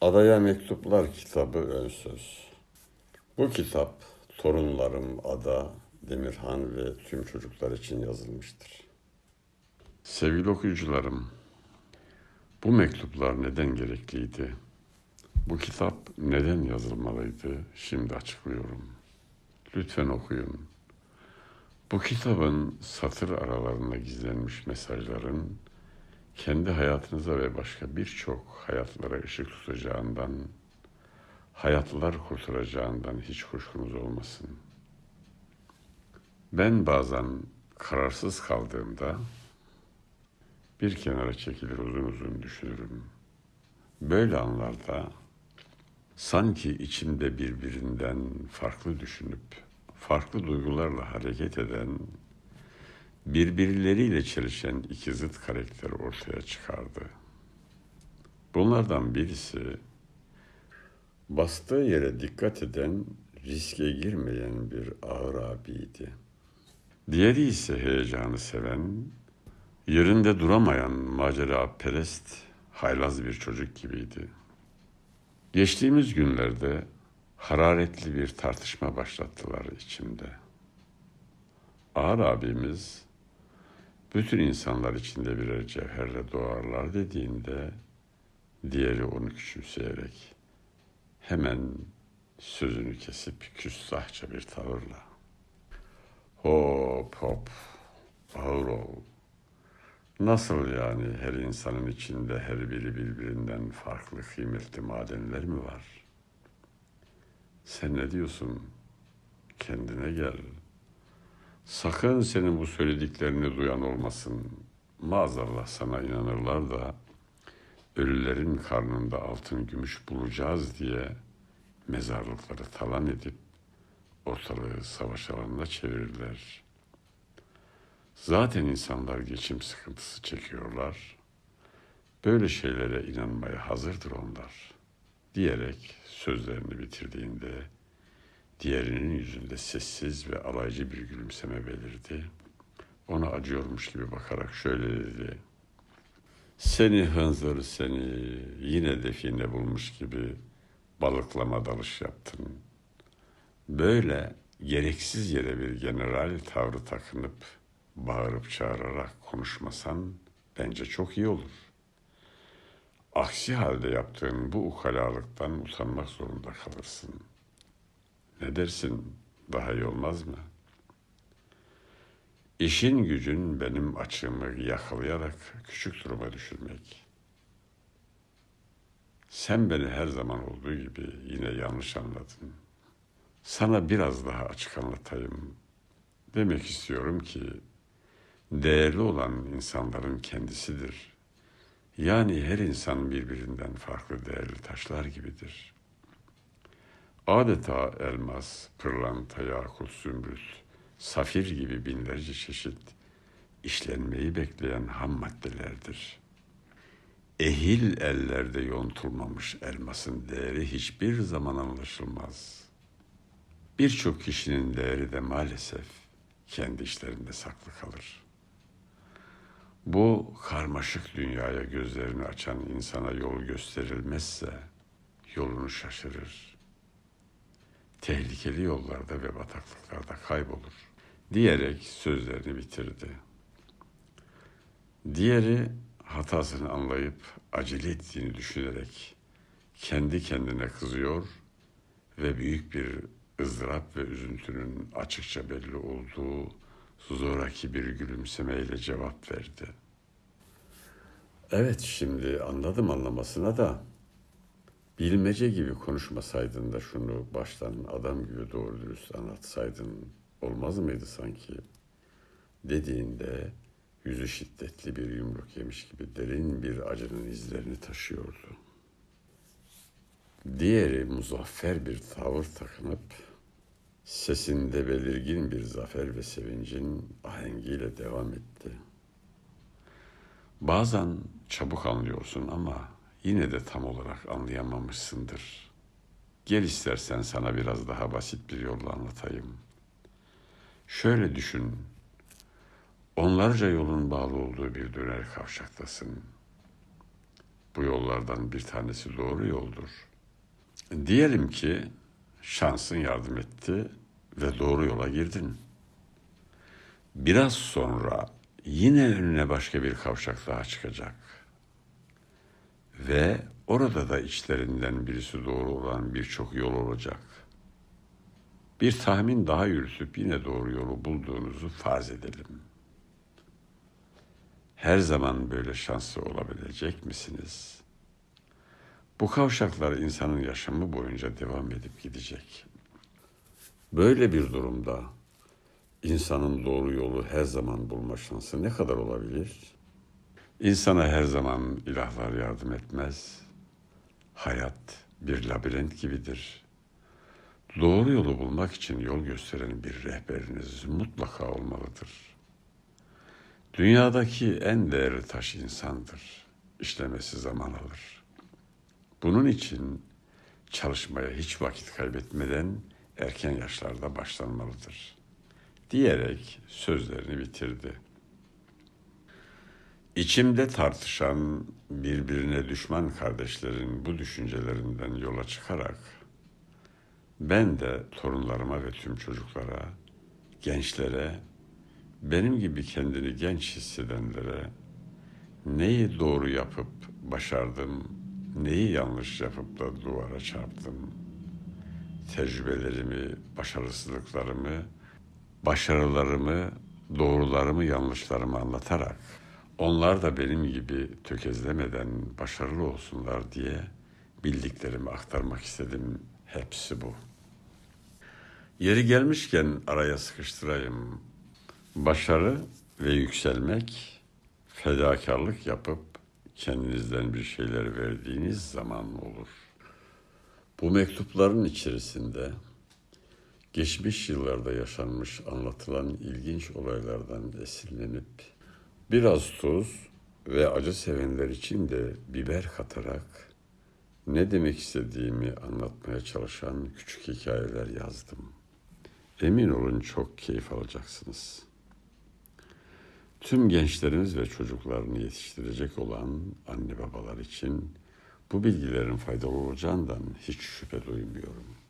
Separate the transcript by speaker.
Speaker 1: Adaya Mektuplar kitabı ön söz. Bu kitap torunlarım Ada, Demirhan ve tüm çocuklar için yazılmıştır. Sevgili okuyucularım, bu mektuplar neden gerekliydi? Bu kitap neden yazılmalıydı? Şimdi açıklıyorum. Lütfen okuyun. Bu kitabın satır aralarında gizlenmiş mesajların kendi hayatınıza ve başka birçok hayatlara ışık tutacağından, hayatlar kurtaracağından hiç kuşkunuz olmasın. Ben bazen kararsız kaldığımda bir kenara çekilir uzun uzun düşünürüm. Böyle anlarda sanki içimde birbirinden farklı düşünüp farklı duygularla hareket eden birbirleriyle çelişen iki zıt karakter ortaya çıkardı. Bunlardan birisi bastığı yere dikkat eden, riske girmeyen bir ağır abiydi. Diğeri ise heyecanı seven, yerinde duramayan macera perest, haylaz bir çocuk gibiydi. Geçtiğimiz günlerde hararetli bir tartışma başlattılar içimde. Ağır abimiz bütün insanlar içinde birer cevherle doğarlar dediğinde diğeri onu küçümseyerek hemen sözünü kesip küstahça bir tavırla hop hop ağır ol. Nasıl yani her insanın içinde her biri birbirinden farklı kıymetli madenler mi var? Sen ne diyorsun? Kendine gel. Sakın senin bu söylediklerini duyan olmasın. Maazallah sana inanırlar da ölülerin karnında altın gümüş bulacağız diye mezarlıkları talan edip ortalığı savaş alanına çevirirler. Zaten insanlar geçim sıkıntısı çekiyorlar. Böyle şeylere inanmaya hazırdır onlar. Diyerek sözlerini bitirdiğinde diğerinin yüzünde sessiz ve alaycı bir gülümseme belirdi. Ona acıyormuş gibi bakarak şöyle dedi. Seni hınzır seni yine define bulmuş gibi balıklama dalış yaptın. Böyle gereksiz yere bir general tavrı takınıp bağırıp çağırarak konuşmasan bence çok iyi olur. Aksi halde yaptığın bu ukalalıktan utanmak zorunda kalırsın. Ne dersin? Daha iyi olmaz mı? İşin gücün benim açığımı yakalayarak küçük duruma düşürmek. Sen beni her zaman olduğu gibi yine yanlış anladın. Sana biraz daha açık anlatayım. Demek istiyorum ki değerli olan insanların kendisidir. Yani her insan birbirinden farklı değerli taşlar gibidir. Adeta elmas, pırlanta, yakut, zümrüt, safir gibi binlerce çeşit işlenmeyi bekleyen ham maddelerdir. Ehil ellerde yontulmamış elmasın değeri hiçbir zaman anlaşılmaz. Birçok kişinin değeri de maalesef kendi işlerinde saklı kalır. Bu karmaşık dünyaya gözlerini açan insana yol gösterilmezse yolunu şaşırır. Tehlikeli yollarda ve bataklıklarda kaybolur diyerek sözlerini bitirdi. Diğeri hatasını anlayıp acele ettiğini düşünerek kendi kendine kızıyor ve büyük bir ızdırap ve üzüntünün açıkça belli olduğu zoraki bir gülümsemeyle cevap verdi. Evet şimdi anladım anlamasına da bilmece gibi konuşmasaydın da şunu baştan adam gibi doğru dürüst anlatsaydın olmaz mıydı sanki? Dediğinde yüzü şiddetli bir yumruk yemiş gibi derin bir acının izlerini taşıyordu. Diğeri muzaffer bir tavır takınıp sesinde belirgin bir zafer ve sevincin ahengiyle devam etti. Bazen çabuk anlıyorsun ama yine de tam olarak anlayamamışsındır. Gel istersen sana biraz daha basit bir yolla anlatayım. Şöyle düşün. Onlarca yolun bağlı olduğu bir döner kavşaktasın. Bu yollardan bir tanesi doğru yoldur. Diyelim ki şansın yardım etti ve doğru yola girdin. Biraz sonra yine önüne başka bir kavşak daha çıkacak. Ve orada da içlerinden birisi doğru olan birçok yol olacak. Bir tahmin daha yürütüp yine doğru yolu bulduğunuzu farz edelim. Her zaman böyle şanslı olabilecek misiniz? Bu kavşaklar insanın yaşamı boyunca devam edip gidecek. Böyle bir durumda insanın doğru yolu her zaman bulma şansı ne kadar olabilir? İnsana her zaman ilahlar yardım etmez. Hayat bir labirent gibidir. Doğru yolu bulmak için yol gösteren bir rehberiniz mutlaka olmalıdır. Dünyadaki en değerli taş insandır. İşlemesi zaman alır. Bunun için çalışmaya hiç vakit kaybetmeden erken yaşlarda başlanmalıdır. Diyerek sözlerini bitirdi. İçimde tartışan birbirine düşman kardeşlerin bu düşüncelerinden yola çıkarak ben de torunlarıma ve tüm çocuklara, gençlere, benim gibi kendini genç hissedenlere neyi doğru yapıp başardım, neyi yanlış yapıp da duvara çarptım, tecrübelerimi, başarısızlıklarımı, başarılarımı, doğrularımı, yanlışlarımı anlatarak onlar da benim gibi tökezlemeden başarılı olsunlar diye bildiklerimi aktarmak istedim. Hepsi bu. Yeri gelmişken araya sıkıştırayım. Başarı ve yükselmek fedakarlık yapıp kendinizden bir şeyler verdiğiniz zaman olur. Bu mektupların içerisinde geçmiş yıllarda yaşanmış anlatılan ilginç olaylardan esinlenip biraz tuz ve acı sevenler için de biber katarak ne demek istediğimi anlatmaya çalışan küçük hikayeler yazdım. Emin olun çok keyif alacaksınız. Tüm gençlerimiz ve çocuklarını yetiştirecek olan anne babalar için bu bilgilerin faydalı olacağından hiç şüphe duymuyorum.